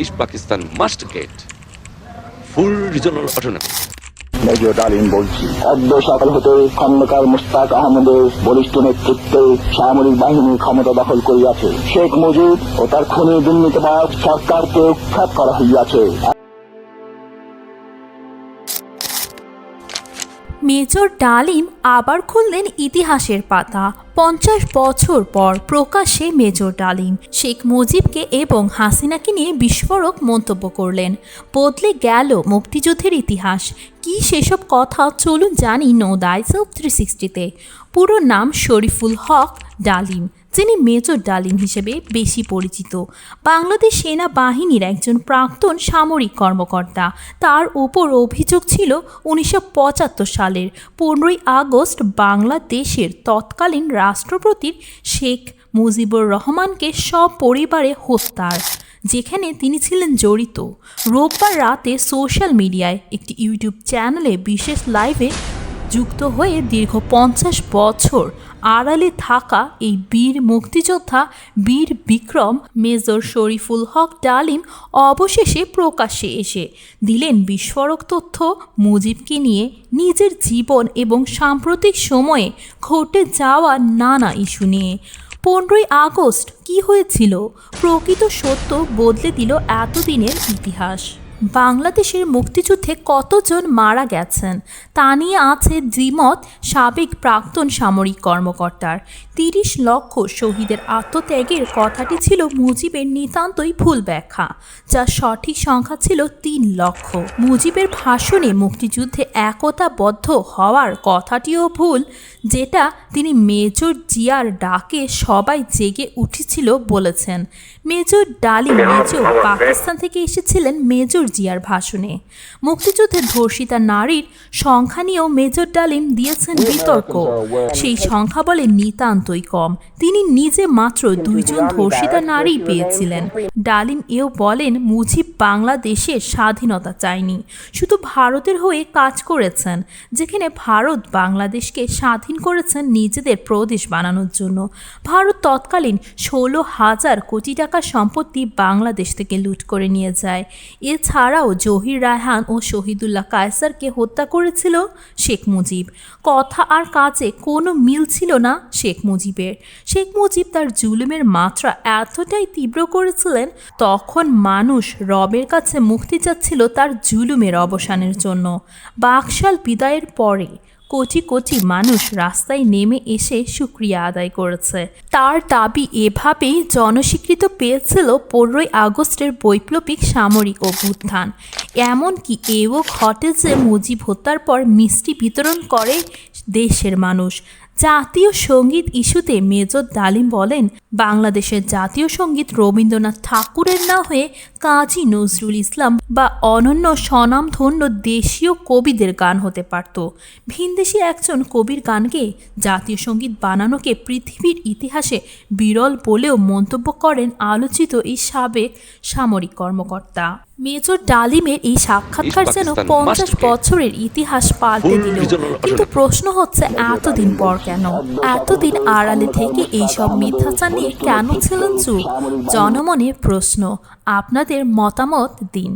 East Pakistan must get full regional autonomy. Major Dalim বলছি সকাল হতে খন্দকার মুস্তাক আহমদের বলিষ্ঠ নেতৃত্বে সামরিক বাহিনী ক্ষমতা দখল করিয়াছে শেখ মুজিব ও তার খুনি দুর্নীতিবাদ সরকারকে উৎখাত করা হইয়াছে মেজর ডালিম আবার খুললেন ইতিহাসের পাতা। পঞ্চাশ বছর পর প্রকাশ্যে মেজর ডালিম শেখ মুজিবকে এবং হাসিনাকে নিয়ে বিস্ফোরক মন্তব্য করলেন। বদলে গেল মুক্তিযুদ্ধের ইতিহাস। কি সেসব কথা? চলুন জানি নো দাইস থ্রি সিক্সটিতে পুরো নাম শরীফুল হক ডালিম। যিনি মেজর ডালিম হিসেবে বেশি পরিচিত। বাংলাদেশ সেনাবাহিনীর একজন প্রাক্তন সামরিক কর্মকর্তা। তার উপর অভিযোগ ছিল উনিশশো পঁচাত্তর সালের পনেরোই আগস্ট বাংলাদেশের তৎকালীন রাষ্ট্রপতির শেখ মুজিবুর রহমানকে সপরিবারে হত্যার, যেখানে তিনি ছিলেন জড়িত। রোববার রাতে সোশ্যাল মিডিয়ায় একটি ইউটিউব চ্যানেলে বিশেষ লাইভে যুক্ত হয়ে দীর্ঘ পঞ্চাশ বছর আড়ালে থাকা এই বীর মুক্তিযোদ্ধা বীর বিক্রম, মেজর শরীফুল হক ডালিম অবশেষে প্রকাশ্যে এসে দিলেন বিস্ফোরক তথ্য মুজিবকে নিয়ে নিজের জীবন এবং সাম্প্রতিক সময়ে ঘটে যাওয়া নানা ইস্যু নিয়ে। পনেরোই আগস্ট কি হয়েছিল? প্রকৃত সত্য বদলে দিল এতদিনের ইতিহাস। বাংলাদেশের মুক্তিযুদ্ধে কতজন মারা গেছেন, তা নিয়ে আছে দ্বিমত সাবেক প্রাক্তন সামরিক কর্মকর্তার। তিরিশ লক্ষ শহীদের আত্মত্যাগের কথাটি ছিল মুজিবের নিতান্তই ভুল ব্যাখ্যা যা সঠিক সংখ্যা ছিল তিন লক্ষ। মুজিবের ভাষণে মুক্তিযুদ্ধে একতাবদ্ধ হওয়ার কথাটিও ভুল, যেটা তিনি মেজর জিয়ার ডাকে সবাই জেগে উঠেছিল বলেছেন। মেজর ডালি মেজর পাকিস্তান থেকে এসেছিলেন মেজর জিয়ার ভাষণে। মুক্তিযুদ্ধে ধর্ষিতা নারীর সংখ্যা নিয়েও মেজর ডালিম দিয়েছেন বিতর্ক। সেই সংখ্যা বলে নিতান্তই কম। তিনি নিজে মাত্র দুইজন ধর্ষিতা নারী পেয়েছিলেন। ডালিম এও বলেন মুজিব বাংলাদেশের স্বাধীনতা চায়নি। শুধু ভারতের হয়ে কাজ করেছেন যেখানে ভারত বাংলাদেশকে স্বাধীন করেছেন নিজেদের প্রদেশ বানানোর জন্য। ভারত তৎকালীন ষোলো হাজার কোটি টাকা সম্পত্তি বাংলাদেশ থেকে লুট করে নিয়ে যায়। এছাড়াও জহির রায়হান ও শহীদুল্লাহ কায়সারকে হত্যা করেছিল শেখ মুজিব। কথা আর কাজে কোনো মিল ছিল না শেখ মুজিবের। শেখ মুজিব তার জুলুমের মাত্রা এতটাই তীব্র করেছিলেন, তখন মানুষ রবের কাছে মুক্তি চাচ্ছিল তার জুলুমের অবসানের জন্য। বাকশাল বিদায়ের পরে কোটি কোটি মানুষ রাস্তায় নেমে এসে সুক্রিয়া আদায় করেছে। তার দাবি এভাবেই জনস্বীকৃত পেয়েছিল পনেরোই আগস্টের বৈপ্লবিক সামরিক অভ্যুত্থান। এমনকি এও ঘটে যে মুজিব হত্যার পর মিষ্টি বিতরণ করে দেশের মানুষ। জাতীয় সংগীত ইস্যুতে মেজর ডালিম বলেন, বাংলাদেশের জাতীয় সংগীত রবীন্দ্রনাথ ঠাকুরের না হয়ে কাজী নজরুল ইসলাম বা অনন্য স্বনামধন্য দেশীয় কবিদের গান হতে পারত। ভিনদেশি একজন কবির গানকে জাতীয় সংগীত বানানোকে পৃথিবীর ইতিহাসে বিরল বলেও মন্তব্য করেন আলোচিত এই সাবেক সামরিক কর্মকর্তা। মেজর ডালিমের এই সাক্ষাৎকার যেন পঞ্চাশ বছরের ইতিহাস পাল্টে দিল। কিন্তু প্রশ্ন হচ্ছে এতদিন পর কেন? এতদিন আড়ালে থেকে এইসব মিথ্যাচার নিয়ে কেন ছিলেন চুপ? জনমনে প্রশ্ন আপনাদের মতামত দিন।